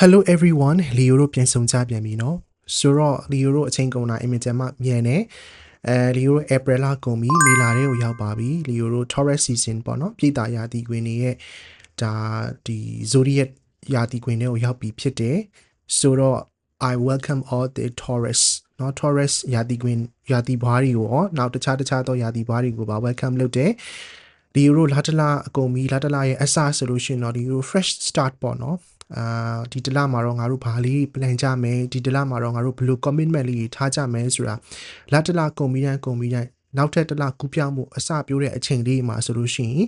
Hello everyone လီယိုတို့ပြန်ဆောင်ကြပြန်ပြီเนาะဆိုတော့လီယိုတို့အချိန်ကုန်တာအင်မတန်မှမြန်နေအဲလီယိုတို့ April လကုန်ပြီမေလာတဲ့ကိုရောက်ပါပြီလီယိုတို့ Taurus season ပေါ့เนาะပြည်တာရာသီခွင်တွေရဲ့ဒါဒီ zodiac ရာသီခွင်တွေကိုရောက်ပြီဖြစ်တယ်ဆိုတော့ I welcome all the Taurus เนาะ Taurus ရာသီခွင်ရာသီဘွားတွေကိုရောနောက်တခြားတခြားသောရာသီဘွားတွေကိုပါ welcome လုပ်တယ်ဒီယူရိုလာတလာအကုန်ပြီလာတလာရဲ့အစဆိုလို့ရှိရင်တော့ဒီယူရို fresh start ပေါ့နော် အာဒီတလမှာတော့ငါတို့ဘာလေး plan ကြမယ်ဒီတလမှာတော့ငါတို့ဘယ်လို commitment လေးထားကြမယ်ဆိုတာလာတလာကုန်ပြီးတိုင်းကုန်ပြီးတိုင်းနောက်ထပ်တစ်လကူးပြောင်းမှုအစပြိုးတဲ့အချိန်လေးမှာဆိုလို့ရှိရင်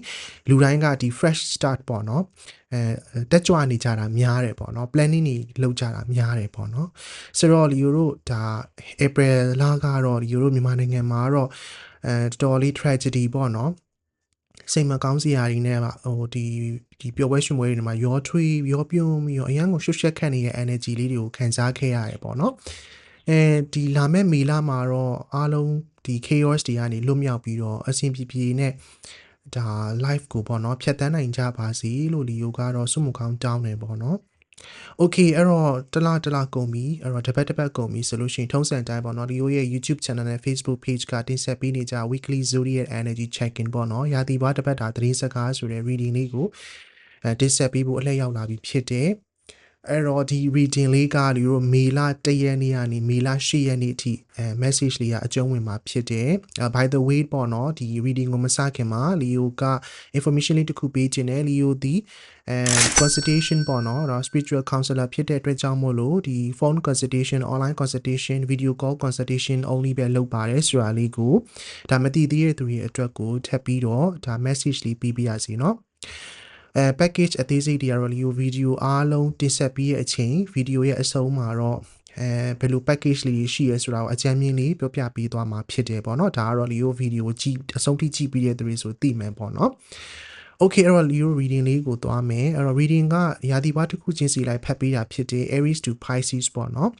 လူတိုင်းကဒီ fresh start ပေါ့နော်အဲတက်ကြွနေကြတာများတယ်ပေါ့နော် planning တွေလုပ်ကြတာများတယ်ပေါ့နော်ဆိုတော့လီယိုတို့ဒါ April လကတော့လီယိုတို့မြန်မာနိုင်ငံမှာတော့အဲတော်တော်လေး tragedy ပေါ့နော်စိတ်မကောင်းစရာတွေနဲ့ပါဟိုဒီ ဒီပျော်ပွဲရွှင်ပွဲတွေမှာရောထွေးရောပြုံးပြီးတော့အရန်ကိုရှုပ်ရှက်ခတ်နေတဲ့ energy လေးတွေကိုခံစားခဲ့ရတယ်ပေါ့နော်အဲဒီလာမဲ့မေလမှာတော့အားလုံးဒီ chaos တွေကနေလွတ်မြောက်ပြီးတော့အဆင်ပြေပြေနဲ့ဒါ live ကိုပေါ့နော်ဖြတ်တန်းနိုင်ကြပါစေလို့လီယိုကတော့ဆုမကောင်းတောင်းတယ်ပေါ့နော် Okay အဲ့တော့တလားတလားကုန်ပြီအဲ့တော့တပတ်တပတ်ကုန်ပြီဆိုလို့ရှိရင်ထုံးစံတိုင်းပေါ့နော်ဒီရဲ့ YouTube channel နဲ့ Facebook page ကတင်ဆက်ပေးနေကြ weekly zodiac energy check in ပေါ့နော်ရာသီဘာတပတ်တာသတင်းစကားဆိုတဲ့ reading လေးကို တင်ဆက်ပေးဖို့အလှည့်ရောက်လာပြီဖြစ်တယ်အဲ့တော့ဒီ reading လေးကလူတို့မေလ1ရက်နေ့ကနေမေလ10ရက်နေ့အထိအဲ message လေးကအကျုံးဝင်မှာဖြစ်တယ်။ by the way ပေါ့နော်ဒီ reading ကိုမစခင်မှာ Leo က information လေးတစ်ခုပေးခြင်းနဲ့ Leo ဒီအဲ consultation ပေါ့နော်အဲ့တော့ spiritual counselor ဖြစ်တဲ့အတွက်ကြောင့်မို့လို့ဒီ phone consultation online consultation video call consultation only ပဲလုပ်ပါတယ်ဆိုတာလေးကိုဒါမသိသေးတဲ့သူတွေအတွက်ကိုထပ်ပြီးတော့ဒါ message လေးပေးပြရစီနော်။ အဲ package အသေးစိတ်တွေကတော့ Leo video အားလုံးတင်ဆက်ပြီးရဲ့အချိန် video ရဲ့အဆုံးမှာတော့အဲဘယ်လို package လေးရှိရဲဆိုတာကိုအကြမ်းမြင်လေးပြောပြပေးသွားမှာဖြစ်တယ်ပေါ့နော်ဒါကတော့ Leo video ကြည့်အဆုံးထိကြည့်ပြီးတဲ့သူတွေဆိုသိမယ်ပေါ့နော် Okay အဲ့တော့ Leo reading လေးကိုသွားမယ်အဲ့တော့ reading ကရာသီပွားတစ်ခုချင်းစီလိုက်ဖတ်ပေးတာဖြစ်တယ် Aries to Pisces ပေါ့နော်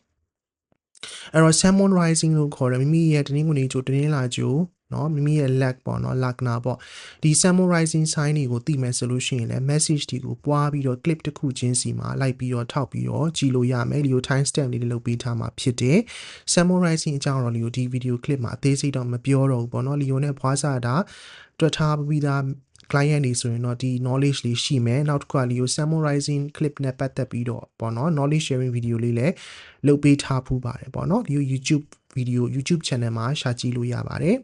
အဲ့တော့ Salmon Rising လို့ခေါ်တယ်မိမိရဲ့တနင်္ဂနွေနေ့ကျိုးတနင်္လာကျိုး เนาะမိမိရဲ့ lag ပေါ့เนาะ lagna ပေါ့ဒီ summarizing sign တွေကိုသိမယ်ဆိုလို့ရှိရင်လည်း message တွေကိုပွားပြီးတော့ clip တစ်ခုချင်းစီမှာလိုက်ပြီးတော့ထောက်ပြီးတော့ကြည်လို့ရမယ်လီယို time stamp လေးတွေလုပ်ပေးထားမှာဖြစ်တယ် summarizing အကြောင်းတော့လီယိုဒီ video clip မှာအသေးစိတ်တော့မပြောတော့ဘူးပေါ့เนาะလီယိုနဲ့ဖွားစားတာတွက်ထားပြီးသား client တွေဆိုရင်တော့ဒီ knowledge လေးရှိမယ်နောက်တစ်ခုကလီယို summarizing clip နဲ့ပတ်သက်ပြီးတော့ပေါ့နော် knowledge sharing video လေးလည်းလုပ်ပေးထားဖူးပါတယ်ပေါ့နော်လီယို YouTube video YouTube channel မှာရှာကြည့်လို့ရပါတယ်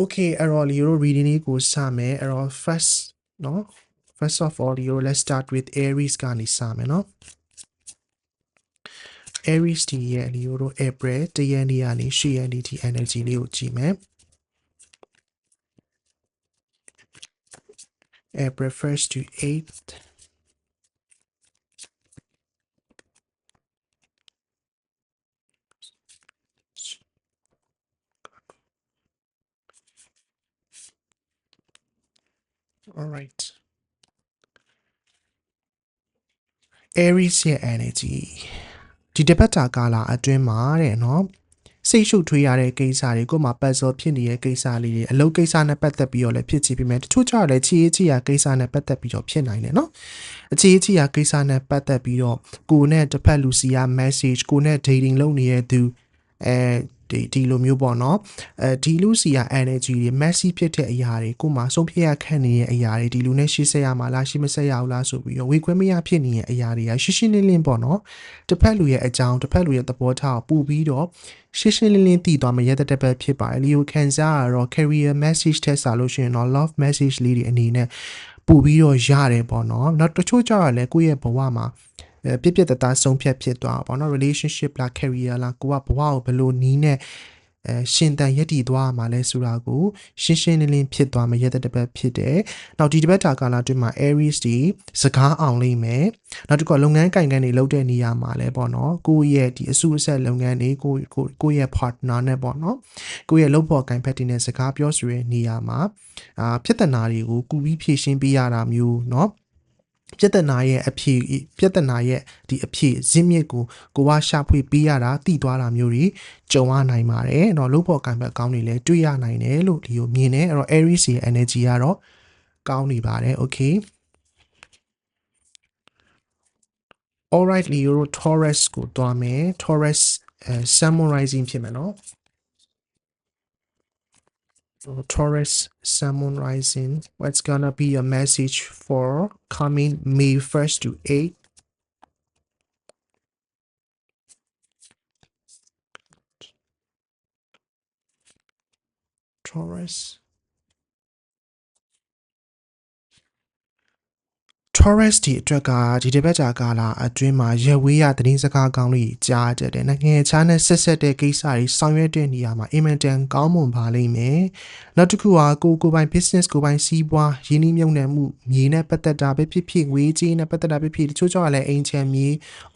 okay အဲ့တော့လီယို reading လေးကိုစမယ်အဲ့တော့ first နော် first of all လီယို let's start with Aries ကနေစမယ်နော် Aries ဒီရဲ့လီယိုတို့ April တရက်နေ့ကနေ10ရက်နေ့ထိ energy လေးကိုကြည့်မယ် April 1st to 8th. All right. Aries ရဲ့ energy ဒီတပတ်တာကာလအတွင်းမှာတဲ့နော်စိတ်ရှုပ်ထွေးရတဲ့ကိစ္စတွေကိုမှပတ်စောဖြစ်နေတဲ့ကိစ္စလေးတွေအလုပ်ကိစ္စနဲ့ပတ်သက်ပြီးတော့လည်းဖြစ်ချပြီးမယ်တချို့ကျတော့လည်းချီးချီးရကိစ္စနဲ့ပတ်သက်ပြီးတော့ဖြစ်နိုင်တယ်နော်အခြေချီးရကိစ္စနဲ့ပတ်သက်ပြီးတော့ကိုနဲ့တစ်ဖက်လူစီယာ message ကိုနဲ့ dating လုပ်နေတဲ့သူအဲ ဒီဒီလိုမျိုးပေါ့နော်အဲဒီလူစီယာ energy တွေ messy ဖြစ်တဲ့အရာတွေကိုမှဆုံးဖြတ်ရခန့်နေတဲ့အရာတွေဒီလူနဲ့ရှေ့ဆက်ရမှာလားရှေ့မဆက်ရဘူးလားဆိုပြီးတော့ဝေခွင့်မရဖြစ်နေတဲ့အရာတွေကရှင်းရှင်းလင်းလင်းပေါ့နော်တစ်ဖက်လူရဲ့အကြောင်းတစ်ဖက်လူရဲ့သဘောထားကိုပူပြီးတော့ရှင်းရှင်းလင်းလင်းသိသွားမှရတဲ့တက်ပဲဖြစ်ပါတယ်လီယိုခံစားရတော့ career message ထက်စားလို့ရှိရင်တော့ love message လေးတွေအနေနဲ့ပူပြီးတော့ရတယ်ပေါ့နော်နောက်တချို့ကျတော့လည်းကိုယ့်ရဲ့ဘဝမှာ ပြပြတသားဆုံးဖြတ်ဖြစ်သွားပါတော့ relationship လား career လားကိုကဘဝကိုဘယ်လိုနီးနဲ့အဲရှင်တန်ရက်တည်သွားမှာလဲဆိုတာကိုရှင်းရှင်းလင်းလင်းဖြစ်သွားမှာရက်တဲ့တစ်ပတ်ဖြစ်တယ်။နောက်ဒီတစ်ပတ်တာကာလအတွင်းမှာ Aries ဒီစကားအောင်လိမ့်မယ်။နောက်တစ်ခုလုပ်ငန်းကင်ကန်တွေလုပ်တဲ့နေရာမှာလဲပေါ့နော်။ကိုယ့်ရဲ့ဒီအစုအဆက်လုပ်ငန်းတွေကိုကိုကိုယ့်ရဲ့ partner နဲ့ပေါ့နော်။ကိုယ့်ရဲ့လုပ်ဖော်ကင်ဖက်တွေနဲ့စကားပြောဆိုတဲ့နေရာမှာအာဖြစ်တနာတွေကိုကူပြီးဖြည့်ရှင်းပေးရတာမျိုးเนาะ ပြဿနာရဲ့အဖြေပြဿနာရဲ့ဒီအဖြေဇင်းမြစ်ကိုကိုကရှာဖွေပေးရတာတည်သွားတာမျိုးတွေကြုံရနိုင်ပါတယ်เนาะလို့ပေါ်ကံဘက်ကောင်းတွေလည်းတွေ့ရနိုင်တယ်လို့ဒီကိုမြင်တယ်အဲ့တော့ Aries ရဲ့ energy ကတော့ကောင်းနေပါတယ် okay alright လီယိုတို့ Taurus ကိုတွားမယ် Taurus အဲ Sun Rising ဖြစ်မယ်နော် So Taurus Sun Rising what's gonna be your message for coming May 1st to 8 Taurus Taurus ဒီအတွက်ကဒီတစ်ပတ်ကြာကာလအတွင်းမှာရဝေးရသတင်းစကားကောင်းလေးကြားတတ်တယ်။နိုင်ငံခြားနဲ့ဆက်ဆက်တဲ့ကိစ္စတွေဆောင်ရွက်တဲ့နေရာမှာအင်မတန်ကောင်းမွန်ပါလိမ့်မယ်။နောက်တစ်ခုကကိုကိုပိုင် business ကိုပိုင်စီးပွားရင်းနှီးမြှုပ်နှံမှုမြေနဲ့ပတ်သက်တာပဲဖြစ်ဖြစ်ငွေကြေးနဲ့ပတ်သက်တာပဲဖြစ်ဖြစ်တချို့ကြောင့်လည်းအိမ်ချမ်းမြေ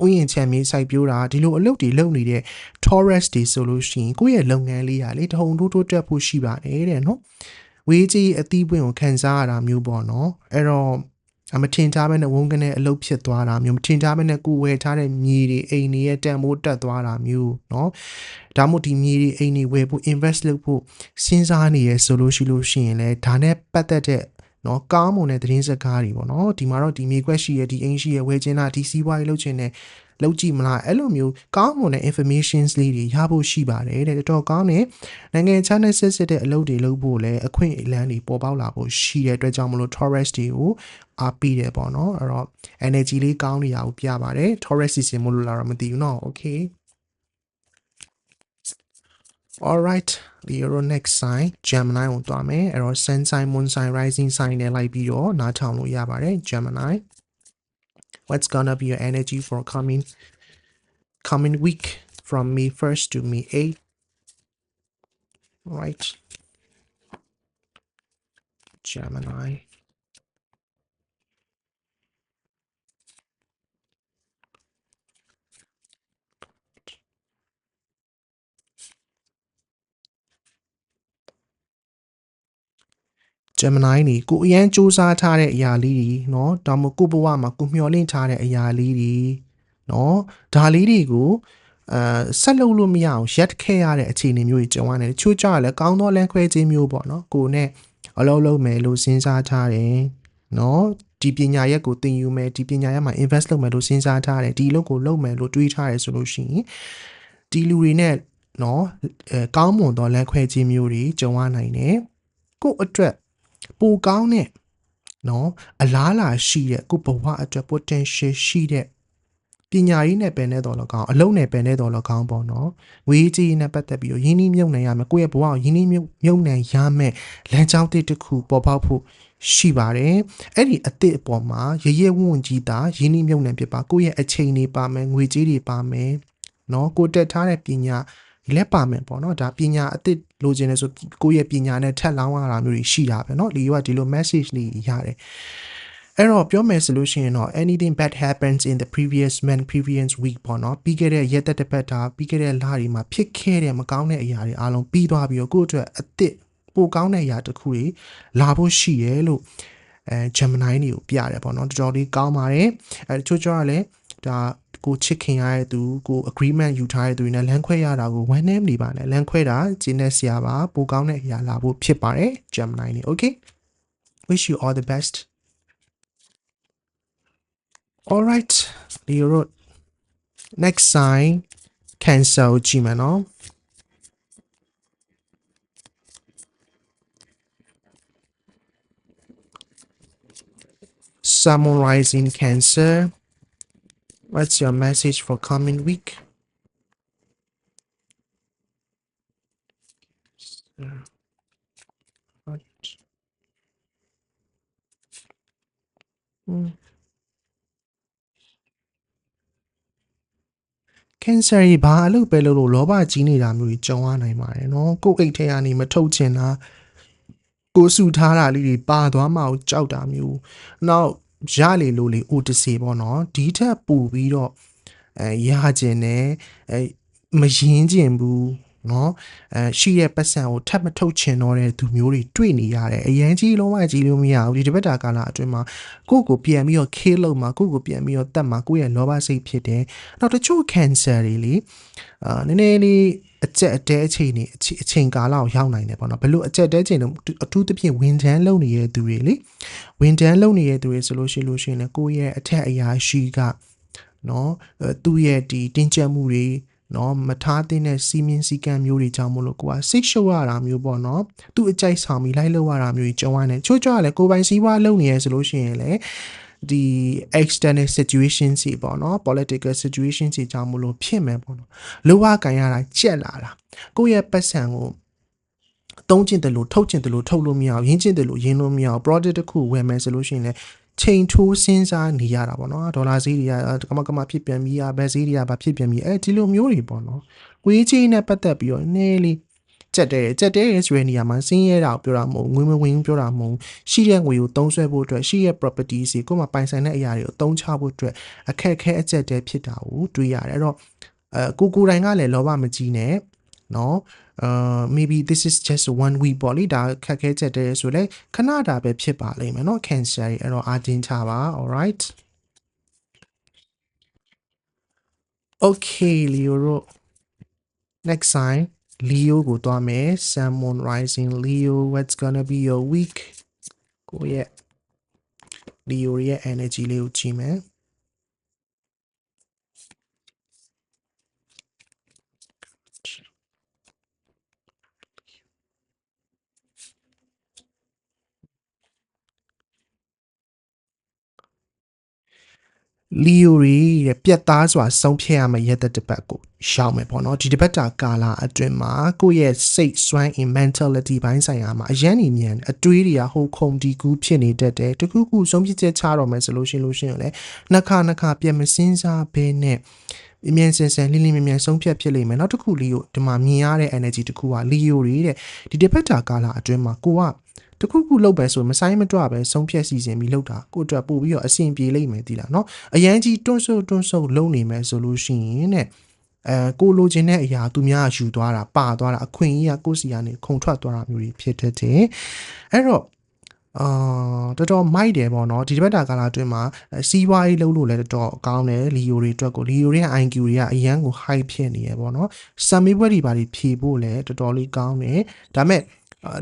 ဥယျာဉ်ချမ်းမြေစိုက်ပျိုးတာဒီလိုအလုပ်တွေလုပ်နေတဲ့ Taurus တွေဆိုလို့ရှိရင်ကိုယ့်ရဲ့လုပ်ငန်းလေးရာလေတဟုန်ထိုးထိုးတက်ဖို့ရှိပါတယ်တဲ့နော်။ဝေးကြီးအသီးပွင့်ကိုခံစားရတာမျိုးပေါ့နော်။အဲ့တော့ အမထင်ထားပဲနဲ့ဝုန်းကနေအလုတ်ဖြစ်သွားတာမျိုးမထင်ထားပဲနဲ့ကိုယ်ဝယ်ထားတဲ့မြေတွေအိမ်တွေရဲ့တန်ဖိုးတက်သွားတာမျိုးเนาะဒါမှမဟုတ်ဒီမြေတွေအိမ်တွေဝယ်ဖို့ invest လုပ်ဖို့စဉ်းစားနေရဆိုလို့ရှိလို့ရှိရင်လည်းဒါနဲ့ပတ်သက်တဲ့เนาะကောင်းမွန်တဲ့သတင်းစကားတွေပေါ့เนาะဒီမှာတော့ဒီမြေခွက်ရှိရဒီအိမ်ရှိရဝယ်ခြင်းလားဒီစီးပွားရေးလုပ်ခြင်းနဲ့ လောက်ကြည့်မလားအဲ့လိုမျိုးကောင်းမွန်တဲ့ informations လေးတွေရဖို့ရှိပါတယ်တဲ့တော်တော်ကောင်းတဲ့နိုင်ငံခြားနဲ့ဆက်စစ်တဲ့အလုပ်တွေလုပ်ဖို့လည်းအခွင့်အလမ်းတွေပေါ်ပေါက်လာဖို့ရှိတဲ့အတွက်ကြောင့်မလို့ Taurus တွေကိုအားပေးတယ်ပေါ့နော်အဲ့တော့ energy လေးကောင်းနေတာကိုပြပါတယ် Taurus season မလို့လာတော့မသိဘူးเนาะ okay all right the euro next sign gemini ကိုတွားမယ်အဲ့တော့ sun sign moon sign rising sign နဲ့လိုက်ပြီးတော့နားထောင်လို့ရပါတယ် gemini what's gonna be your energy for coming coming week from May 1st to May 8th right. Gemini ဂျမနိုင်းနေကိုအရန်စူးစမ်းထားတဲ့အရာလေးတွေနော်ဒါမှမဟုတ်ကိုဘဝမှာကိုမျှော်လင့်ထားတဲ့အရာလေးတွေနော်ဒါလေးတွေကိုအဲဆက်လုပ်လို့မရအောင်ရက်ခဲ့ရတဲ့အခြေအနေမျိုးကြီးကြုံရတယ်ချိုးကြရလဲကောင်းသောလမ်းခွဲခြင်းမျိုးပေါ့နော်ကိုနဲ့အလုပ်လုပ်မယ်လို့စဉ်းစားထားတယ်နော်ဒီပညာရက်ကိုသင်ယူမယ်ဒီပညာရက်မှာ invest လုပ်မယ်လို့စဉ်းစားထားတယ်ဒီအလုပ်ကိုလုပ်မယ်လို့တွေးထားတယ်ဆိုလို့ရှိရင်ဒီလူတွေနဲ့နော်အဲကောင်းမွန်သောလမ်းခွဲခြင်းမျိုးတွေကြုံရနိုင်တယ်ကို့အတွက် ပိုကောင်းတဲ့နော်အလားလာရှိတဲ့ကိုဘဝအတွက် potential ရှိတဲ့ပညာရေးနဲ့ပင်တဲ့တော်လကောင်းအလုံးနဲ့ပင်တဲ့တော်လကောင်းပေါ့နော်ဝေးကြီးနဲ့ပတ်သက်ပြီးတော့ယင်းနှီးမြုပ်နှံရမယ်ကိုယ့်ရဲ့ဘဝကိုယင်းနှီးမြုပ်မြုပ်နှံရမယ်လမ်းကြောင်းတစ်တစ်ခုပေါ်ပေါက်ဖို့ရှိပါတယ်အဲ့ဒီအသစ်အပေါ်မှာရရဝွန့်ကြီးတာယင်းနှီးမြုပ်နှံဖြစ်ပါကိုယ့်ရဲ့အချိန်တွေပါမယ်ငွေကြေးတွေပါမယ်နော်ကိုတက်ထားတဲ့ပညာ လက်ပါမယ်ပေါ့နော်ဒါပညာအသစ်လိုချင်တယ်ဆိုကိုယ့်ရဲ့ပညာနဲ့ထက်လောင်းရတာမျိုးတွေရှိတာပဲเนาะလီယိုကဒီလို message လေးရတယ်အဲ့တော့ပြောမယ်ဆိုလို့ရှိရင်တော့ anything bad happens in the previous month previous week ပေါ့နော်ပြီးခဲ့တဲ့ရက်သက်တစ်ပတ်တာပြီးခဲ့တဲ့လတွေမှာဖြစ်ခဲ့တဲ့မကောင်းတဲ့အရာတွေအားလုံးပြီးသွားပြီးတော့ကိုယ့်အတွက်အသစ်ပိုကောင်းတဲ့အရာတစ်ခုတွေလာဖို့ရှိရဲလို့အဲ Gemini တွေကိုပြရတယ်ပေါ့နော်တော်တော်လေးကောင်းပါတယ်အဲတချို့ကျတော့လည်းဒါ ကိုချစ်ခင်ရတဲ့သူကို agreement ယူထားတဲ့သူတွေနဲ့လမ်းခွဲရတာကို one name နေပါနဲ့လမ်းခွဲတာကျင်းနေစရာပါပိုကောင်းတဲ့အရာလာဖို့ဖြစ်ပါတယ် Gemini နေ okay wish you all the best all right Leo wrote next sign cancel ကြည့်မယ်နော် summarizing cancer What's your message for coming week? Mm. cancer ကြီးဘာအလုပ်ပဲလုပ်လို့လောဘကြီးနေတာမျိုးကြီးကြုံရနိုင်ပါတယ်နော်ကိုယ်အိတ်ထဲကနေမထုတ်ချင်တာကိုစုထားတာလေးတွေပါသွားမှကိုကြောက်တာမျိုးနောက် ရလေလို့လေ OTC ပေါ့နော်ဒီထက်ပိုပြီးတော့အဲရကျင်တယ်အဲမရင်ကျင်ဘူး နော်အဲရှိရဲ့ပတ်စံကိုထပ်မထုတ်ချင်တော့တဲ့သူမျိုးတွေတွေ့နေရတယ်အရန်ကြီးလုံးဝကြီးလို့မရဘူးဒီတပတ်တာကာလအတွင်းမှာကိုယ့်ကိုပြန်ပြီးတော့ခေးလုံးမှာကိုယ့်ကိုပြန်ပြီးတော့တတ်မှာကိုယ့်ရဲ့လောဘစိတ်ဖြစ်တယ်နောက်တချို့ cancer တွေလေအာနည်းနည်းလေးအကျက်အတဲအချိန်နေအချိန်ကာလကိုရောက်နိုင်တယ်ပေါ့နော်ဘလို့အကျက်တဲအချိန်တော့အထူးသဖြင့်ဝင်တန်းလုံနေတဲ့သူတွေလေဝင်တန်းလုံနေတဲ့သူတွေဆိုလို့ရှိလို့ရှိရင်ကိုယ့်ရဲ့အထက်အရာရှိကနော်သူ့ရဲ့ဒီတင်းကျပ်မှုတွေ နော်မထားသင့်တဲ့စီမင်းစည်းကမ်းမျိုးတွေကြောင့်မလို့ကိုကစိတ်ရှုပ်ရတာမျိုးပေါ့နော်သူ့အကြိုက်ဆောင်ပြီးလိုက်လို့ရတာမျိုးကြီးကြုံရတယ်ချို့ကြလည်းကိုယ်ပိုင်စည်းဝါးလုပ်နေရဆိုလို့ရှိရင်လည်းဒီ external situation စီပေါ့နော် political situation စီကြောင့်မလို့ဖြစ်မယ်ပေါ့နော်လောကကန်ရတာကြက်လာတာကိုယ့်ရဲ့ပတ်စံကိုသုံးကျင်တယ်လို့ထုတ်ကျင်တယ်လို့ထုတ်လို့မရအောင်ရင်းကျင်တယ်လို့ရင်းလို့မရအောင် product တစ်ခုဝယ်မယ်ဆိုလို့ရှိရင်လည်း ချိန်ထိုးစဉ်းစားနေရတာပေါ့နော်ဒေါ်လာဈေးတွေကကမကမဖြစ်ပြန်ပြီးอ่ะဘတ်ဈေးတွေကဘာဖြစ်ပြန်ပြီးအဲဒီလိုမျိုးတွေပေါ့နော်ဝေးကြီးနဲ့ပတ်သက်ပြီးတော့နည်းလေးကြက်တယ်ကြက်တယ်ဆိုတဲ့နေရာမှာစင်းရဲတာကိုပြောတာမဟုတ်ငွေမဝင်ပြောတာမဟုတ်ရှိတဲ့ငွေကိုသုံးဆွဲဖို့အတွက်ရှိရဲ့ property စီကိုယ်မှာပိုင်ဆိုင်တဲ့အရာတွေကိုသုံးချဖို့အတွက်အခက်အခဲအကျက်တဲဖြစ်တာကိုတွေးရတယ်အဲ့တော့အဲကိုကိုတိုင်းကလည်းလောဘမကြီးနဲ့ เนาะ uh maybe this is just one week ပေါ့လေဒါခက်ခဲချက်တည်းဆိုလဲခဏတာပဲဖြစ်ပါလိမ့်မယ်เนาะ cancer ကြီးအဲ့တော့အာတင်ချပါ all right okay leo တို့ next sign leo ကိုသွားမယ် sun moon rising leo what's gonna be your week ကိုရဲ့ leo ရဲ့ energy လေးကိုကြည့်မယ် လီယိုရီတဲ့ပြက်သားစွာဆုံးဖြတ်ရမယ့်ရက်သက်တစ်ပတ်ကိုရှောက်မယ်ပေါ့နော်ဒီတစ်ပတ်တာကာလာအတွင်းမှာကိုယ့်ရဲ့စိတ်စွမ်း in mentality ဘိုင်းဆိုင်ရာမှာအရန်နေမြန်အတွေးတွေကဟိုခုံဒီကူးဖြစ်နေတတ်တယ်တခုခုဆုံးဖြတ်ချက်ချတော့မယ်ဆိုလို့ရှိရင်လို့ရှိရင်လည်းနှစ်ခါနှစ်ခါပြန်မစင်းစားဘဲနဲ့အမြင်စင်စင်လင်းလင်းမြင်မြန်ဆုံးဖြတ်ဖြစ်လိမ့်မယ်နောက်တစ်ခုလီယိုဒီမှာမြင်ရတဲ့ energy တစ်ခုကလီယိုတွေတဲ့ဒီတစ်ပတ်တာကာလာအတွင်းမှာကိုက တခုခုလုပ်ပဲဆိုမဆိုင်မတွပဲဆုံးဖြတ်စီစဉ်ပြီးလုပ်တာကိုအတွက်ပို့ပြီးတော့အဆင်ပြေလိမ့်မယ်ဒီလားเนาะအရန်ကြီးတွန့်ဆုတ်တွန့်ဆုတ်လုပ်နေမယ်ဆိုလို့ရှိရင်တဲ့အဲကိုလိုချင်တဲ့အရာသူများယူသွားတာပါသွားတာအခွင့်အရေးကကိုယ့်စီကနေခုန်ထွက်သွားတာမျိုးတွေဖြစ်တတ်တယ်အဲ့တော့အာတော်တော်မိုက်တယ်ပေါ့နော်ဒီတစ်ပတ်တာကာလအတွင်းမှာစီးပွားရေးလုပ်လို့လည်းတော်တော်ကောင်းတယ်လီယိုတွေအတွက်ကိုလီယိုတွေရဲ့ IQ တွေကအရန်ကို high ဖြစ်နေရပေါ့နော်စံမေးပွဲတွေပါတွေဖြေဖို့လည်းတော်တော်လေးကောင်းတယ်ဒါပေမဲ့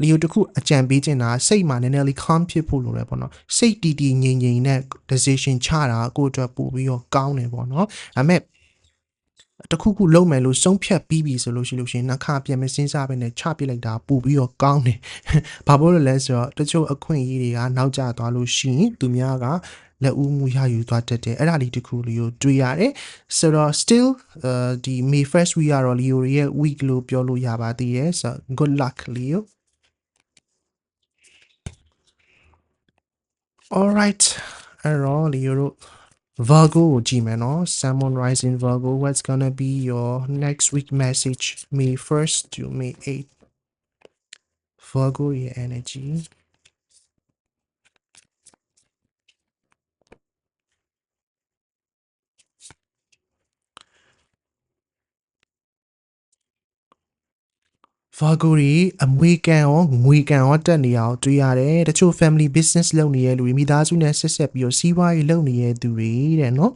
လီယိုတခုအကြံပေးချင်တာစိတ်မှာနည်းနည်းလေး calm ဖြစ်ဖို့လိုတယ်ပေါ့နော်စိတ်တည်တည်ငြိမ်ငြိမ်နဲ့ decision ချတာကိုယ့်အတွက်ပို့ပြီးတော့ကောင်းတယ်ပေါ့နော်ဒါပေမဲ့တခုခုလုံးမယ်လို့ဆုံးဖြတ်ပြီးပြီဆိုလို့ရှိလို့ရှိရင်နှခါပြန်မစင်းစားပဲနဲ့ချပစ်လိုက်တာပို့ပြီးတော့ကောင်းတယ်။ဘာလို့လဲလဲဆိုတော့တချို့အခွင့်အရေးတွေကနောက်ကျသွားလို့ရှိရင်သူများကလက်ဦးမှုရယူသွားတတ်တယ်အဲ့ဒါလေးတခုလေးကိုတွေ့ရတယ်ဆိုတော့ still uh, ဒီ May first week ကတော့ Leo ရဲ့ week လို့ပြောလို့ရပါသေးတယ်ဆိုတော့ good luck Leo all right အဲ့တော့ Leo တို့ Virgo ကိုကြည့်မယ်နော် Sun Moon Rising Virgo what's gonna be your next week message May 1st to May 8th Virgo ရဲ့ energy Virgo တွေအမွေကန်ရောငွေကန်ရောတက်နေအောင်တွေ့ရတယ်တချို့ family business လုပ်နေတဲ့လူတွေမိသားစုနဲ့ဆက်ဆက်ပြီးတော့စီးပွားရေးလုပ်နေတဲ့သူတွေတဲ့နော်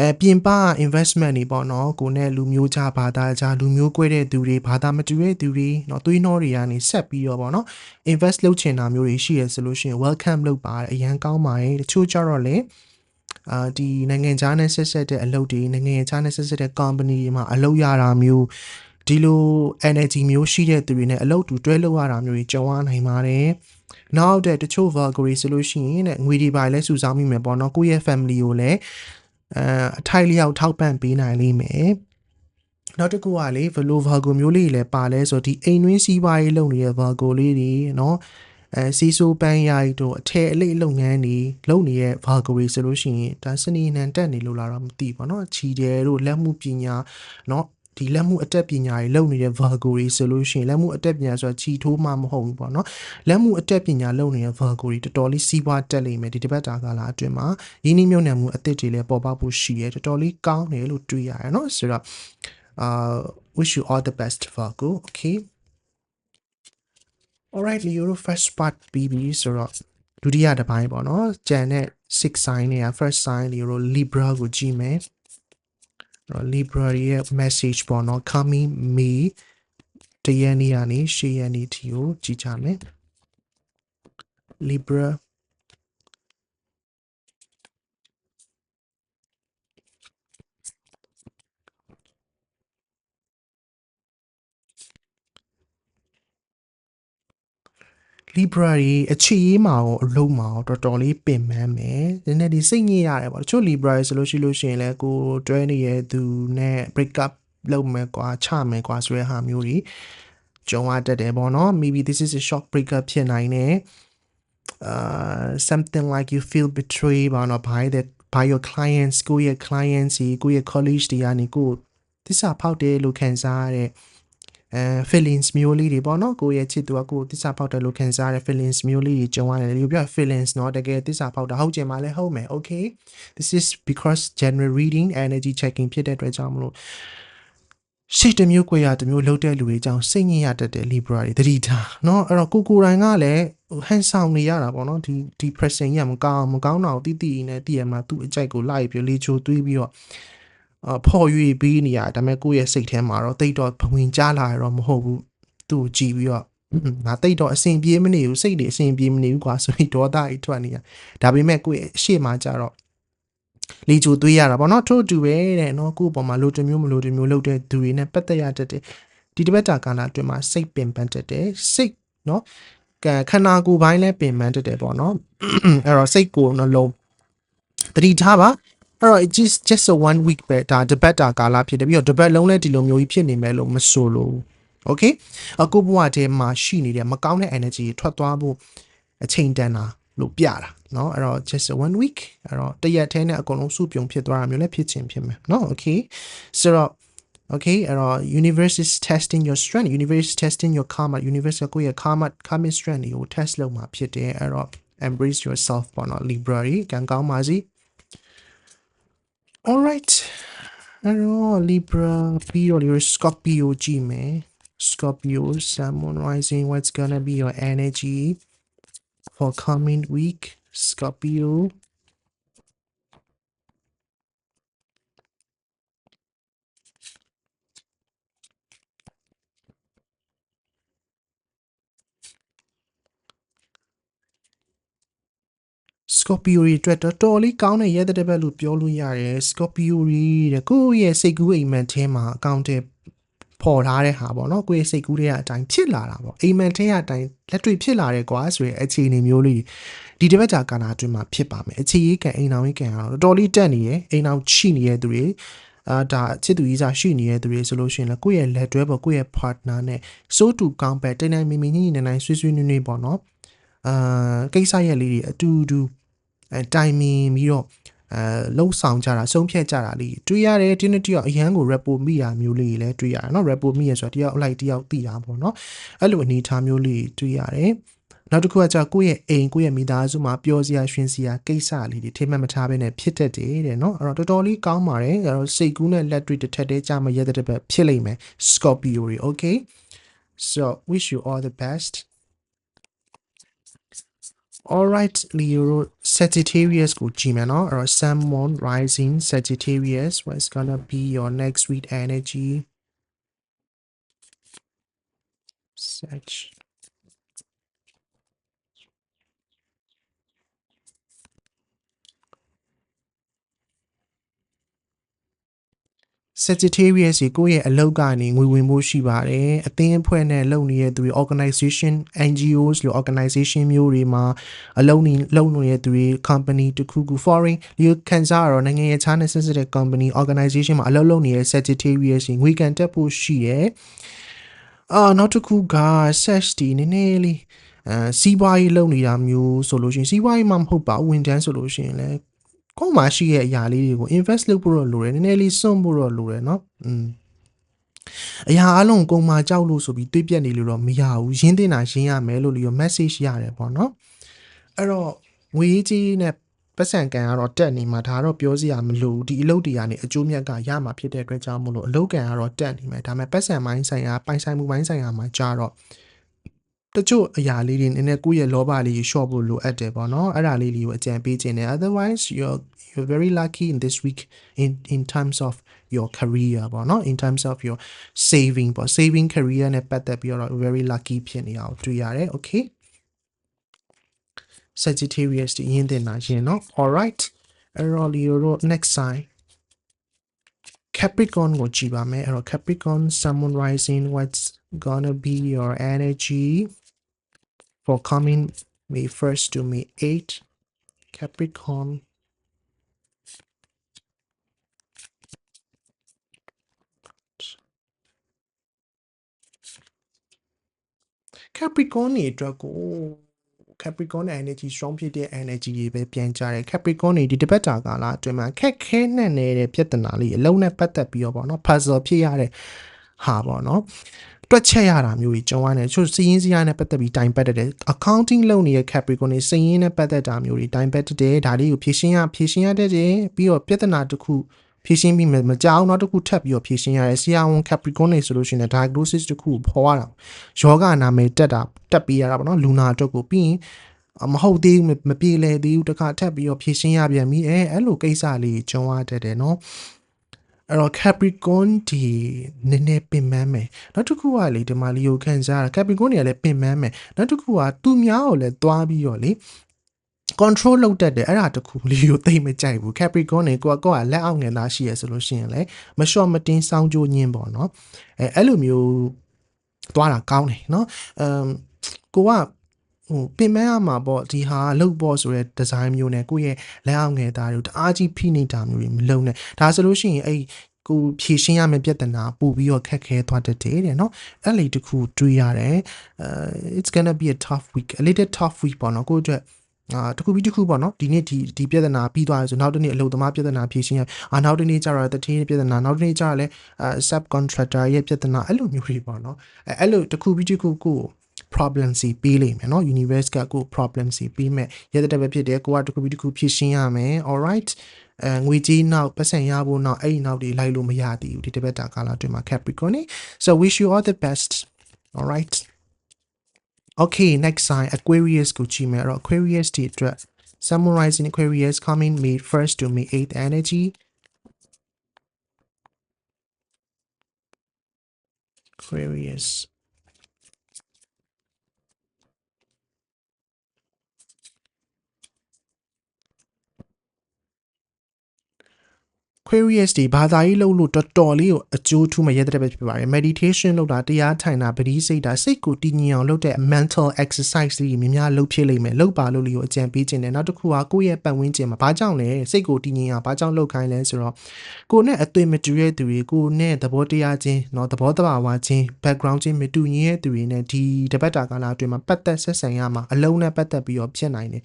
အဲပြင်ပ investment တွေပေါ့နော်ကိုနဲ့လူမျိုးခြားဘာသာခြားလူမျိုးကွဲတဲ့သူတွေဘာသာမတူတဲ့သူတွေเนาะသွေးနှောတွေကနေဆက်ပြီးတော့ပေါ့နော် invest လုပ်ချင်တာမျိုးတွေရှိရဆိုလို့ရှိရင် welcome လုပ်ပါတယ်အရန်ကောင်းပါတယ်တချို့ကြတော့လေအာဒီနိုင်ငံခြားနဲ့ဆက်ဆက်တဲ့အလုပ်တွေနိုင်ငံခြားနဲ့ဆက်ဆက်တဲ့ company တွေမှာအလုပ်ရတာမျိုး ဒီလို energy မျိုးရှိတဲ့သူတွေနဲ့အလုပ်တူတွဲလုပ်ရတာမျိုးကြီးကြုံရနိုင်ပါတယ်။နောက်တဲ့တချို့ Valkyrie ဆိုလို့ရှိရင်တဲ့ငွေတွေပါလဲစုဆောင်းမိမယ်ပေါ့နော်ကိုယ့်ရဲ့ family ကိုလည်းအဲအထိုက်လျောက်ထောက်ပံ့ပေးနိုင်လိမ့်မယ်။နောက်တစ်ခုကလေဘလို Virgo မျိုးလေးလည်းပါလဲဆိုတော့ဒီအိမ်တွင်းစီးပွားရေးလုပ်နေတဲ့ Virgo လေးတွေနော်အဲစီဆိုပန်းရိုက်တို့အထည်အလိပ်လုပ်ငန်းတွေလုပ်နေတဲ့ Virgo တွေဆိုလို့ရှိရင်ဒါစနေနံတက်နေလို့လာတော့မသိပါတော့ချီတယ်တို့လက်မှုပညာเนาะ ဒီလက်မှုအတက်ပညာတွေလုပ်နေတဲ့ Virgo တွေဆိုလို့ရှိရင်လက်မှုအတက်ပညာဆိုတာချီထိုးမှမဟုတ်ဘူးပေါ့နော်လက်မှုအတက်ပညာလုပ်နေတဲ့ Virgo တွေတော်တော်လေးစီးပွားတက်လိမ့်မယ်ဒီတစ်ပတ်တာကာလအတွင်းမှာရင်းနှီးမြှုပ်နှံမှုအသစ်တွေလည်းပေါ်ပေါက်ဖို့ရှိရဲတော်တော်လေးကောင်းတယ်လို့တွေးရတယ်နော်ဆိုတော့ uh wish you all the best Virgo okay alright Leo first part BB ဆိုတော့ဒုတိယတစ်ပိုင်းပေါ့နော်ကြံတဲ့6 sign တွေက first sign တွေကို Libra ကိုကြည့်မယ် တော့ Libra ရဲ့ message ပေါ့နော် coming me တရန်နေရနေရှေ့ရနေတီကိုကြည့်ကြမယ် Libra Libra တွေအခြေရေးမှာရောအလုံးမှာရောတော်တော်လေးပင်ပန်းမယ်။နည်းနည်းဒီစိတ်ညစ်ရတယ်ပေါ့။တချို့ Libra တွေဆိုလို့ရှိလို့ရှိရင်လည်းကိုတွဲနေတဲ့သူနဲ့ break up လုပ်မယ်ကွာချမယ်ကွာဆိုတဲ့ဟာမျိုးတွေကြုံရတတ်တယ်ပေါ့နော် maybe this is a shock breakup ဖြစ်နိုင်တယ် uh something like you feel betrayed ဘာနော် by the by your clients ကိုယ့်ရဲ့ clients စီကိုယ့်ရဲ့ colleagues တွေကနေကိုယ်သစ္စာဖောက်တယ်လို့ခံစားရတဲ့ အဲ feelings မျိုးလေးတွေပေါ့နော်ကိုယ့်ရဲ့ချစ်သူကကိုယ်သစ္စာဖောက်တယ်လို့ခံစားရတဲ့ feelings မျိုးလေးတွေကြုံရတယ်ဒီလိုပြ feelings เนาะတကယ်သစ္စာဖောက်တာဟုတ်ကြမှာလဲဟုတ်မယ် okay this is because general reading energy checking ဖြစ်တဲ့အတွက်ကြောင့်မလို့ရှေ့တစ်မျိုးကိုရတစ်မျိုးလှုပ်တဲ့လူတွေကြောင့်စိတ်ညစ်ရတတ်တဲ့ libra တွေတတိထားเนาะအဲ့တော့ကိုကိုတိုင်းကလည်းဟန်ဆောင်နေရတာပေါ့နော်ဒီ depression ကြီးကမကောင်းမကောင်းတော့တိတိနဲ့တည်ရမှာသူ့အကြိုက်ကိုလိုက်ပြီးလေချိုသွေးပြီးတော့အ ဖော်ရွေပြီးနေရဒါပေမဲ့ကိုယ့်ရဲ့စိတ်ထဲမှာတော့တိတ်တော့ဘဝင်ကြလာရတော့မဟုတ်ဘူးသူ့ကိုကြည်ပြီးတော့ငါတိတ်တော့အစဉ်ပြေးမနေဘူးစိတ်တွေအစဉ်ပြေးမနေဘူးကွာဆိုပြီးဒေါသကြီးထွက်နေရဒါပေမဲ့ကိုယ့်ရဲ့အရှိမကြတော့လေချိုသွေးရတာပေါ့နော်ထို့တူပဲတဲ့နော်ကိုယ့်ပေါ်မှာလိုတမျိုးမလိုတမျိုးလုပ်တဲ့သူတွေနဲ့ပတ်သက်ရတတ်တယ်ဒီတစ်ပတ်တာကာလအတွင်းမှာစိတ်ပင်ပန်းတတ်တယ်စိတ်နော်ကခန္ဓာကိုယ်ပိုင်းလည်းပင်ပန်းတတ်တယ်ပေါ့နော်အဲ့တော့စိတ်ကိုနှလုံးတတိထားပါ အဲ့တော့ it's just just a one week ပဲဒါတပတ်တာကာလဖြစ်တယ်ပြီးတော့တပတ်လုံးလည်းဒီလိုမျိုးကြီးဖြစ်နေမယ်လို့မဆိုလို့ okay အခုဘဝထဲမှာရှိနေတဲ့မကောင်းတဲ့ energy တွေထွက်သွားဖို့အချိန်တန်တာလို့ပြတာเนาะအဲ့တော့ just a one week အဲ့တော့တရက်ထဲနဲ့အကုန်လုံးစုပြုံဖြစ်သွားတာမျိုးလည်းဖြစ်ချင်းဖြစ်မယ်เนาะ okay ဆိုတော့ okay အဲ့တော့ universe is testing your strength universe is testing your karma universe ကကိုယ့်ရဲ့ karma karmic strength တွေကို test လုပ်မှာဖြစ်တယ်အဲ့တော့ embrace yourself ပေါ့နော် libra ကံကောင်းပါစီ All right. Hello, Libra, be all your Scorpio, G, Scorpio, Scorpio, Moon, rising, what's gonna be your energy for coming week? Scorpio, Scorpio တွေအတွက်တော်တော်လေးကောင်းတဲ့ရဲတဲ့တစ်ပတ်လို့ပြောလို့ရတယ် Scorpio တွေတဲ့ကိုယ့်ရဲ့စိတ်ကူးအိမ်မက်ထဲမှာအကောင့်ထဲပေါ်ထားတဲ့ဟာပေါ့နော်ကိုယ့်ရဲ့စိတ်ကူးတွေကအတိုင်းဖြစ်လာတာပေါ့အိမ်မက်ထဲကအတိုင်းလက်တွေ့ဖြစ်လာတယ်ကွာဆိုရင်အခြေအနေမျိုးလေးဒီတစ်ပတ်ကြာကာလအတွင်းမှာဖြစ်ပါမယ်အခြေရေးကန်အိမ်အောင်ရေးကန်ကတော့တော်တော်လေးတက်နေရယ်အိမ်အောင်ချိနေတဲ့သူတွေအာဒါချစ်သူကြီးစားရှိနေတဲ့သူတွေဆိုလို့ရှိရင်လည်းကိုယ့်ရဲ့လက်တွဲပေါ်ကိုယ့်ရဲ့ partner နဲ့စိုးတူကောင်းပဲတိတ်နိုင်မီမီညညနိုင်နိုင်ဆွေးဆွေးနွေးနွေးပေါ့နော်အာကိစ္စရက်လေးတွေအတူတူ အဲတိုင်မင်ပြီးတော့အဲလှုပ်ဆောင်ကြတာဆုံးဖြတ်ကြတာလေးတွေ့ရတယ်ဒီနေ့တယောက်အရန်ကို repo မိတာမျိုးလေးလည်းတွေ့ရတယ်เนาะ repo မိရဆိုတော့တယောက်အလိုက်တယောက်သိတာပေါ့เนาะအဲ့လိုအနေအထားမျိုးလေးတွေ့ရတယ်နောက်တစ်ခုကကြာကိုယ့်ရဲ့အိမ်ကိုယ့်ရဲ့မိသားစုမှာပျော်စရာရွှင်စရာကိစ္စလေးတွေထိမှတ်မထားဘဲနဲ့ဖြစ်တတ်တယ်တဲ့เนาะအဲ့တော့တော်တော်လေးကောင်းပါတယ်အဲ့တော့စိတ်ကူးနဲ့လက်တွေ့တစ်ထက်တည်းကြာမရက်တဲ့ဘက်ဖြစ်လိမ့်မယ် Scorpio တွေ okay so wish you all the best All right Leo Sagittarius ကိုကြည့်မယ်နော်အဲ့တော့ Sun Moon Rising Sagittarius what's gonna be your next week energy Sag Sagittarius ရေကိုယ့်ရဲ့အလုပ်ကနေငွေဝင်ဖို့ရှိပါတယ်အသင်းအဖွဲ့နဲ့လုပ်နေတဲ့သူတွေ organization NGOs လို့ organization မျိုးတွေမှာအလုပ်နေလုပ်နေတဲ့သူတွေ company တခုခု foreign ဒီခံစားရတော့နိုင်ငံရဲ့ခြားနဲ့ဆက်စပ်တဲ့ company organization မှာအလုပ်လုပ်နေတဲ့ Sagittarius ရေငွေကန်တက်ဖို့ရှိတယ်အာနောက်တစ်ခုက search ဒီနည်းနည်းလေးအဲစီးပွားရေးလုပ်နေတာမျိုးဆိုလို့ရှိရင်စီးပွားရေးမှမဟုတ်ပါဘူးဝန်ထမ်းဆိုလို့ရှိရင်လည်း ကိုယ်မှာရှိရဲ့အရာလေးတွေကို invest လုပ်ဖို့တော့လိုတယ်နည်းနည်းလေးစွန့်ဖို့တော့လိုတယ်เนาะอืมအရာအလုံးကုန်မှာကြောက်လို့ဆိုပြီးတွေးပြက်နေလို့တော့မရဘူးရင်းတင်တာရင်းရမယ်လို့လို့ message ရတယ်ပေါ့เนาะအဲ့တော့ငွေကြီးနဲ့ပတ်စံကန်ကတော့တက်နေမှာဒါတော့ပြောစရာမလိုဘူးဒီအလုပ်တွေကနေအကျိုးမြတ်ကရမှာဖြစ်တဲ့အတွက်ကြောင့်မလို့အလုပ်ကန်ကတော့တက်နေမယ်ဒါပေမဲ့ပတ်စံမိုင်းဆိုင်ရာပိုင်ဆိုင်မှုမိုင်းဆိုင်ရာမှာကြာတော့ တချို့အရာလေးတွေနည်းနည်းကိုယ့်ရဲ့လောဘလေးကို short ဖို့လိုအပ်တယ်ပေါ့နော်အဲ့ဒါလေးလေးကိုအကြံပေးခြင်းတယ် otherwise you're you're very lucky in this week in in terms of your career ပေါ့နော် in terms of your saving ပေါ့ saving career နဲ့ပတ်သက်ပြီးတော့ very lucky ဖြစ်နေအောင်တွေ့ရတယ် okay Sagittarius ဒီရင်းတင်တာရင်နော် all right အဲ့တော့ Leo တို့ next sign Capricorn ကိုကြည့်ပါမယ်အဲ့တော့ Capricorn Sun Moon Rising what's gonna be your energy for coming May 1st to May 8 Capricorn Capricorn နေအတွက်ကို Capricorn energy strong ဖြစ်တဲ့ energy တွေပဲပြန်ကြတယ် Capricorn နေဒီတစ်ပတ်တာကာလအတွင်းမှာခက်ခဲနှံ့နေတဲ့ပြဿနာလေးအလုံးနဲ့ပတ်သက်ပြီးတော့ပေါ့နော် puzzle ဖြစ်ရတဲ့ဟာပေါ့နော် တွက်ချက်ရတာမျိုးကြီးကြုံရတယ်ချို့စည်ရင်းစရာနဲ့ပတ်သက်ပြီးတိုင်ပတ်တဲ့ accounting လုပ်နေတဲ့ Capricorn နေစည်ရင်းနဲ့ပတ်သက်တာမျိုးတွေတိုင်ပတ်တဲ့ဒါလေးကိုဖြည့်ရှင်းရဖြည့်ရှင်းရတဲ့ပြီးတော့ပြဿနာတစ်ခုဖြည့်ရှင်းပြီးမမကြောက်နောက်တစ်ခုထပ်ပြီးတော့ဖြည့်ရှင်းရတယ်ဆရာဝန် Capricorn နေဆိုလို့ရှိရင် diagnosis တစ်ခုကိုဖော်ရတာယောဂနာမည်တက်တာတက်ပြီးရတာပေါ့နော်လူနာအတွက်ကိုပြီးရင်အမဟုတ်သေးဘူးမမပြေလည်သေးဘူးတခါထပ်ပြီးတော့ဖြည့်ရှင်းရပြန်ပြီအဲအဲ့လိုကိစ္စလေးကြုံရတတ်တယ်နော် အဲ့တော့ Capricorn ဒီနည်းနည်းပင်ပန်းမယ်နောက်တစ်ခုကလေဒီမှာလီယိုခံစားရ Capricorn တွေကလည်းပင်ပန်းမယ်နောက်တစ်ခုကသူများကိုလည်းသွားပြီးတော့လေ control လုပ်တတ်တယ်အဲ့ဒါတခုလေးကိုသိမကြိုက်ဘူး Capricorn နေကိုကကိုကလက်အောက်ငယ်သားရှိရဆိုလို့ရှိရင်လေမလျှော့မတင်းစောင်းကြိုးညင်းပေါ့နော်အဲအဲ့လိုမျိုးသွားတာကောင်းတယ်နော်အမ်ကိုက ဟိုပင်မရမှာပေါ့ဒီဟာလုတ်ပေါ့ဆိုတဲ့ဒီဇိုင်းမျိုးနဲ့ကိုယ့်ရဲ့လက်အောက်ငယ်သားတွေကိုတအားကြီးဖိနေတာမျိုးတွေမလုပ်နဲ့ဒါဆိုလို့ရှိရင်အဲ့ကိုဖြည့်ရှင်းရမယ့်ပြဿနာပို့ပြီးတော့ခက်ခဲသွားတတ်တယ်တဲ့နော်အဲ့လေတခုတွေးရတယ်အဲ it's gonna be a tough week a little tough week ပေါ့နော်ကိုယ့်အတွက်အာတခုပြီးတခုပေါ့နော်ဒီနေ့ဒီဒီပြဿနာပြီးသွားရဆိုနောက်တစ်နေ့အလုပ်သမားပြဿနာဖြေရှင်းရအာနောက်တစ်နေ့ကျတော့တတိယပြဿနာနောက်တစ်နေ့ကျတော့လည်းအာ sub contractor ရဲ့ပြဿနာအဲ့လိုမျိုးတွေပေါ့နော်အဲအဲ့လိုတခုပြီးတခုကို problem စီပေးလိမ့်မယ်เนาะ universe ကကို problem စီပေးမယ်ရတဲ့တက်ပဲဖြစ်တယ်ကိုကတခုပြီးတခုဖြည့်ရှင်းရမယ် all right အဲငွေကြီးနောက်ပတ်စံရဖို့နောက်အဲ့ဒီနောက်တွေလိုက်လို့မရသေးဘူးဒီတစ်ပတ်တာကာလအတွင်းမှာ Capricorn နေ so wish you all the best all right Okay, next sign Aquarius ကိုကြည့်မယ်အဲ့တော့ Aquarius ဒီအတွက် summarizing Aquarius coming May 1st to May 8th energy Aquarius Aquarius ဒီဘာသာရေးလုပ်လို့တော်တော်လေးကိုအကျိုးထူးမရတဲ့ပဲဖြစ်ပါတယ် meditation လုပ်တာတရားထိုင်တာပတိစိတ်တာစိတ်ကိုတည်ငြိမ်အောင်လုပ်တဲ့ mental exercise တွေများများလုပ်ဖြစ်လိမ့်မယ်လုပ်ပါလို့လေးကိုအကြံပေးခြင်းတယ်နောက်တစ်ခုကကိုယ့်ရဲ့ပတ်ဝန်းကျင်မှာဘာကြောင့်လဲစိတ်ကိုတည်ငြိမ်အောင်ဘာကြောင့်လုပ်ခိုင်းလဲဆိုတော့ကိုယ်နဲ့အသွင်မတူတဲ့သူတွေကိုယ်နဲ့သဘောတရားချင်းเนาะသဘောတဘာဝချင်း background ချင်းမတူညီတဲ့သူတွေနဲ့ဒီတပတ်တာကာလအတွင်းမှာပတ်သက်ဆက်ဆံရမှာအလုံးနဲ့ပတ်သက်ပြီးတော့ဖြစ်နိုင်တယ်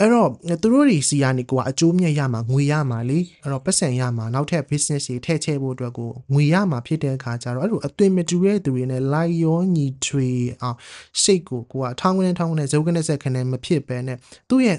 အဲ့တော့သူတို့တွေစီကနေကိုကအကျိုးမြတ်ရမှာငွေရမှာလေအဲ့တော့ပတ်စံရမှာနောက်ထပ် business တွေထည့်ချဲ့ဖို့အတွက်ကိုငွေရမှာဖြစ်တဲ့အခါကျတော့အဲ့လိုအသွင်မတူတဲ့သူတွေနဲ့လိုက်ရောညီထွေအောင်စိတ်ကိုကိုကထောင်းကနေထောင်းကနေဇုတ်ကနေဆက်ခနဲ့မဖြစ်ပဲနဲ့သူ့ရဲ့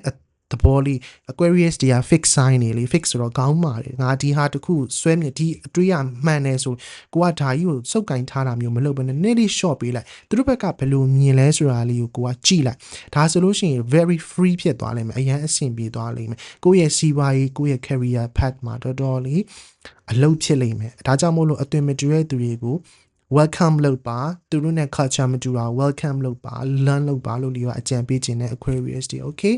သဘောလေး Aquarius တွေက fix sign နေလေ fix ဆိုတော့ကောင်းပါတယ်ငါဒီဟာတခုဆွဲမြဒီအတွေးရမှန်တယ်ဆိုကိုကဒါကြီးကိုစုပ်ကင်ထားတာမျိုးမလုပ်ဘဲနဲ့နည်းလေး short ပေးလိုက်သူတို့ဘက်ကဘယ်လိုမြင်လဲဆိုတာလေးကိုကိုကကြည့်လိုက်ဒါဆိုလို့ရှိရင် very free ဖြစ်သွားလိမ့်မယ်အရန်အဆင်ပြေသွားလိမ့်မယ်ကိုယ့်ရဲ့စီးပွားရေးကိုယ့်ရဲ့ career path မှာတော်တော်လေးအလုပ်ဖြစ်လိမ့်မယ်ဒါကြောင့်မို့လို့အသွင်မတူတဲ့သူတွေကို welcome လုပ်ပါသူတို့နဲ့ culture မတူတာ welcome လုပ်ပါ learn လုပ်ပါလို့လေးကအကြံပေးခြင်းနဲ့ Aquarius တွေ okay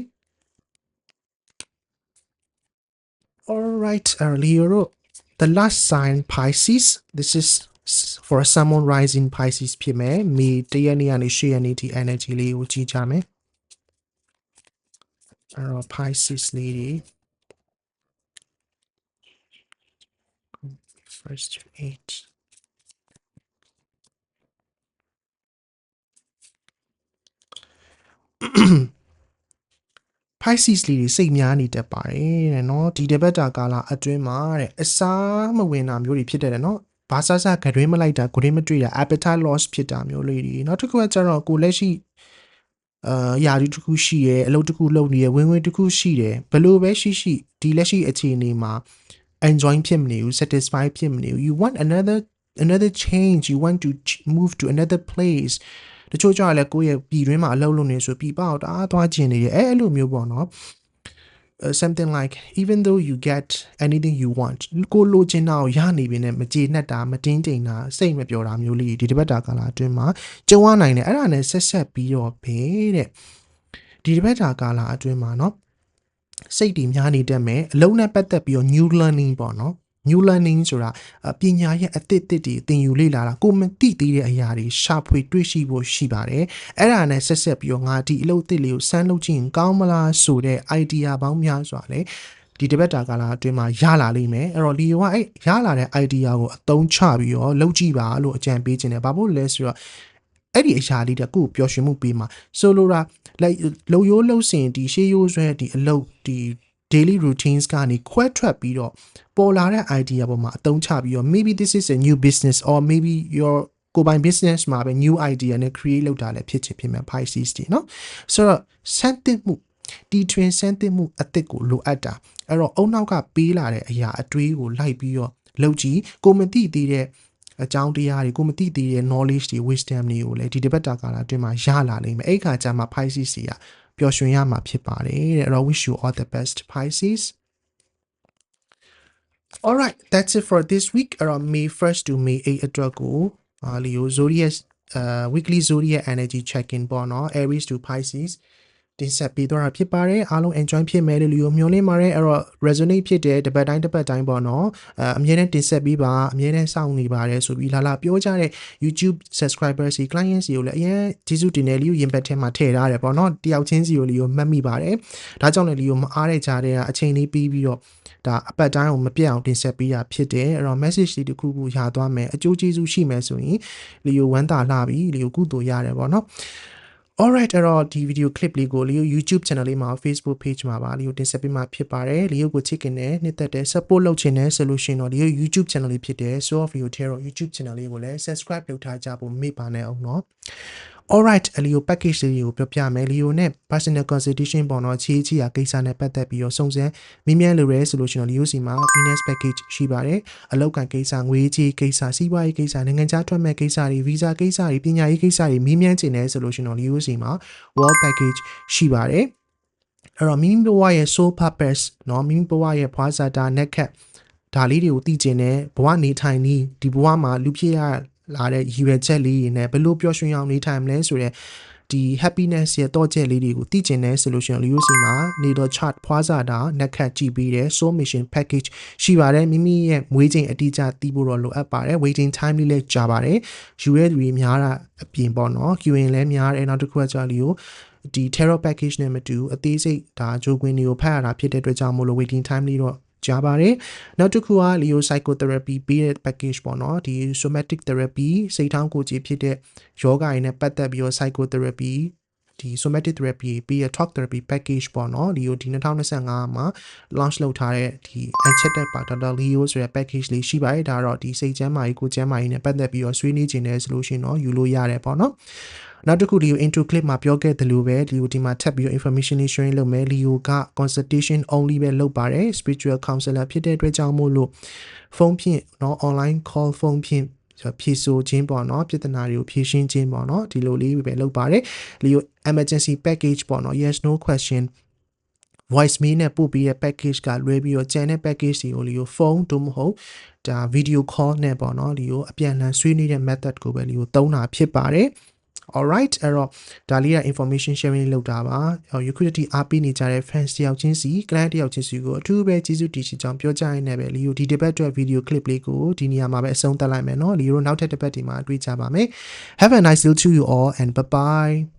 All right, uh, Leo, the last sign Pisces. This is s- for someone rising Pisces ဖြစ်မယ်။မေတရက်နေ့ကနေရှေ့ရက်နေ့ထိ energy လေးကိုကြည့်ကြမယ်။အဲ့တော့ Pisces လေးတွေ first to eight Pisces လေးတွေစိတ်များနေတတ်ပါတယ်တဲ့နော်ဒီတပတ်တာကာလအတွင်းမှာတဲ့အစားမဝင်တာမျိုးတွေဖြစ်တတ်တယ်နော်ဘာသာစကတွင်းမလိုက်တာဂရင်းမတွေ့တာ appetite loss ဖြစ်တာမျိုးလေးတွေနောက်တစ်ခုကကျတော့ကိုလက်ရှိအာယာဒီတစ်ခုရှိရဲအလုပ်တစ်ခုလုပ်နေရဝင်ဝင်တစ်ခုရှိတယ်ဘယ်လိုပဲရှိရှိဒီလက်ရှိအခြေအနေမှာ enjoy ဖြစ်မနေဘူး satisfy ဖြစ်မနေဘူး you want another another change you want to ch- move to another place တ ချို့ကြောင့်လည်းကိုယ့်ရဲ့ပြည်တွင်းမှာအလုပ်လုပ်နေဆိုပြည်ပအောင်တအားသွားကျင်နေရအဲအဲ့လိုမျိုးပေါ့နော် uh, something like even though you get anything you want ကိုလိုချင်တာကိုရနေပြီနဲ့မကြေနှက်တာမတင်းတိမ်တာစိတ်မပျော်တာမျိုးလေးဒီတစ်ပတ်တာကာလအတွင်းမှာကြုံရနိုင်တယ်အဲ့ဒါနဲ့ဆက်ဆက်ပြီးတော့ပဲတဲ့ဒီတစ်ပတ်တာကာလအတွင်းမှာเนาะစိတ်တည်များနေတတ်မယ်အလုံးနဲ့ပတ်သက်ပြီးတော့ new learning ပေါ့နော် new learning ဆိုတာအပညာရဲ့အသစ်အသစ်တွေသင်ယူလေ့လာတာကိုမသိသေးတဲ့အရာတွေရှာဖွေတွေ့ရှိဖို့ရှိပါတယ်အဲ့ဒါနဲ့ဆက်ဆက်ပြီးတော့ငါဒီအလုပ်အသစ်လေးကိုစမ်းလုပ်ကြည့်ရင်ကောင်းမလားဆိုတဲ့ idea ပေါင်းများစွာလေဒီတပတ်တာကာလအတွင်းမှာရလာလိမ့်မယ်အဲ့တော့လီယိုကအဲ့ရလာတဲ့ idea ကိုအသုံးချပြီးတော့လုပ်ကြည့်ပါလို့အကြံပေးခြင်းတယ်ဘာလို့လဲဆိုတော့အဲ့ဒီအရာလေးတကူပျော်ရွှင်မှုပေးမှာဆိုလိုတာလိုက်လုံရိုးလှုပ်စင်ဒီရှေးရိုးဆွဲဒီအလုပ်ဒီ daily routines ကနေခွဲထွက်ပြီးတော့ပေါ်လာတဲ့ idea ပေါ်မှာအသုံးချပြီးတော့ maybe this is a new business or maybe your ကိုယ်ပိုင် business မှာပဲ new idea နဲ့ create လုပ်တာလည်းဖြစ်ချင်ဖြစ်မယ် Pisces တွေเนาะဆိုတော့စမ်းသစ်မှုတီထွင်စမ်းသစ်မှုအသစ်ကိုလိုအပ်တာအဲ့တော့အုံနောက်ကပေးလာတဲ့အရာအတွေးကိုလိုက်ပြီးတော့လုပ်ကြည့်ကိုမသိသေးတဲ့အကြောင်းတရားတွေကိုမသိသေးတဲ့ knowledge တွေ wisdom တွေကိုလည်းဒီတပတ်တာကာလအတွင်းမှာရလာနိုင်မယ်အဲ့ခါကျမှ Pisces တွေက ပျော်ရွှင်ရမှာဖြစ်ပါတယ်တဲ့အဲ့တော့ wish you all the best Pisces All right that's it for this week around May 1st to May 8အတွက်ကိုအာလီယို zodiac uh weekly zodiac energy check in ပေါ့နော် Aries to Pisces တင်ဆက်ပေးသွားတာဖြစ်ပါတယ်အားလုံး enjoy ဖြစ်မယ်လို့လူမျိုးမျှော်လင့်ပါတယ်အဲ့တော့ resonate ဖြစ်တဲ့တပတ်တိုင်းတပတ်တိုင်းပေါ့နော်အဲအမြဲတမ်းတင်ဆက်ပေးပါအမြဲတမ်းစောင့်နေပါတယ်ဆိုပြီးလာလာပြောကြတဲ့ YouTube subscribers စီ clients စီကိုလည်းအရင်ကျေးဇူးတင်တယ်လီကိုရင်ဘတ်ထဲမှာထည့်ထားတယ်ပေါ့နော်တယောက်ချင်းစီကိုလီကိုမှတ်မိပါတယ်ဒါကြောင့်လည်းလီကိုမအားတဲ့ကြားတဲ့အချိန်လေးပြီးပြီးတော့ဒါအပတ်တိုင်းကိုမပြတ်အောင်တင်ဆက်ပေးတာဖြစ်တယ်အဲ့တော့ message လေးတစ်ခုခုရသွားမယ်အကျိုးကျေးဇူးရှိမယ်ဆိုရင်လီကိုဝမ်းသာလှပြီလီကိုကုသိုလ်ရတယ်ပေါ့နော် alright အဲ့တော့ဒီ video clip လေးကိုလီယို YouTube channel လေးမှာ Facebook page မှာပါလီယိုတင်ဆက်ပေးမှာဖြစ်ပါတယ်လီယိုကိုချစ်ခင်တဲ့နှစ်သက်တဲ့ support လုပ်ချင်တဲ့ solution တော့လီယို YouTube channel လေးဖြစ်တဲ့ So of Leo Tero YouTube channel လေးကိုလည်း subscribe လုပ်ထားကြဖို့မေ့ပါနဲ့အောင်เนาะ alright အလီယို package လေးကိုပြောပြမယ်လီယိုနဲ့ personal consultation ပေါ့နော်ချီးချီရာကိစ္စနဲ့ပတ်သက်ပြီးတော့စုံစမ်းမင်းမြန်းလိုရဲဆိုလို့ရှိရင်လီယိုစီမှာ business package ရှိပါတယ်အလောက်ကန်ကိစ္စငွေကြေးကိစ္စစီးပွားရေးကိစ္စနိုင်ငံခြားထွက်မဲ့ကိစ္စတွေ visa ကိစ္စတွေပညာရေးကိစ္စတွေမင်းမြန်းချင်တယ်ဆိုလို့ရှိရင်လီယိုစီမှာ world package ရှိပါတယ်အဲ့တော့မိမိဘဝရဲ့ soul purpose เนาะမိမိဘဝရဲ့ဘွားဇာတာ net cap ဒါလေးတွေကိုသိကျင်တယ်ဘဝနေထိုင်နေဒီဘဝမှာလူဖြစ်ရ လာတဲ့ရည်ရွယ်ချက်လေးတွေနဲ့ဘယ်လိုပျော်ရွှင်အောင်နေထိုင်မလဲဆိုတော့ဒီ happiness ရဲ့တော့ချက်လေးတွေကိုသိကျင်တဲ့ဆိုလို့ရှိရင် Leo စီမှာနေတော့ chart ဖွားစာတာ net cut ကြည့်ပြီးတဲ့ soul mission package ရှိပါတယ်မိမိရဲ့မွေးချိန်အတိအကျသိဖို့တော့လိုအပ်ပါတယ် waiting time လေးလည်းကြာပါတယ်ယူရဲတွေများတာအပြင်ပေါ့နော် queuing လည်းများတယ်နောက်တစ်ခုကကြာ Leo ဒီ tarot package နဲ့မတူအသေးစိတ်ဒါဂျိုကွင်းတွေကိုဖတ်ရတာဖြစ်တဲ့အတွက်ကြောင့်မို့လို့ waiting time လေးတော့ ကြားပါတယ်နောက်တစ်ခုက Leo psychotherapy ပေးတဲ့ package ပေါ့နော်ဒီ somatic therapy စိတ်ထောင်းကိုယ်ကြည်ဖြစ်တဲ့ယောဂရည်နဲ့ပတ်သက်ပြီးတော့ psychotherapy ဒီ somatic therapy ပြီးရ talk therapy package ပေါ့နော်ဒီကိုဒီ2025မှာ launch လုပ်ထားတဲ့ဒီ unchatted ပါ Dr. Leo ဆိုတဲ့ package လေးရှိပါတယ်ဒါတော့ဒီစိတ်ချမ်းမာရေးကိုချမ်းမာရေးနဲ့ပတ်သက်ပြီးတော့ဆွေးနွေးခြင်းနဲ့ဆိုလို့ရှိရင်တော့ယူလို့ရတယ်ပေါ့နော် နောက်တစ်ခုလီယို intro clip မှာပြောခဲ့တယ်လို့ပဲလီယိုဒီမှာထပ်ပြီးတော့ information sharing လုပ်မယ်လီယိုက consultation only ပဲလုပ်ပါတယ် spiritual counselor ဖြစ်တဲ့အတွက်ကြောင့်မို့လို့ဖုန်းဖြင့်เนาะ online call ဖုန်းဖြင့်ဖြေဆိုခြင်းပေါ့နော်ပြဿနာတွေကိုဖြေရှင်းခြင်းပေါ့နော်ဒီလိုလေးပဲလုပ်ပါတယ်လီယို emergency package ပေါ့နော် yes no question voice mail နဲ့ပို့ပြီးတဲ့ package ကလွဲပြီးတော့ကျန်တဲ့ package တွေကိုလီကိုဖုန်းတို့မဟုတ်ဒါ video call နဲ့ပေါ့နော်လီကိုအပြန်အလှန်ဆွေးနွေးတဲ့ method ကိုပဲလီကိုသုံးတာဖြစ်ပါတယ် alright အဲ့တော့ဒါလေးက information sharing လုပ်တာပါ။ Utility အားပေးနေကြတဲ့ fans တယောက်ချင်းစီ client တယောက်ချင်းစီကိုအထူးပဲကျေးဇူးတင်ရှိကြောင်းပြောကြရင်းနဲ့ပဲလီယိုဒီတစ်ပတ်အတွက် video clip လေးကိုဒီနေရာမှာပဲအဆုံးသတ်လိုက်မယ်နော်။လီယိုနောက်ထပ်တစ်ပတ်ဒီမှာတွေ့ကြပါမယ်။ Have a nice day to you all and bye bye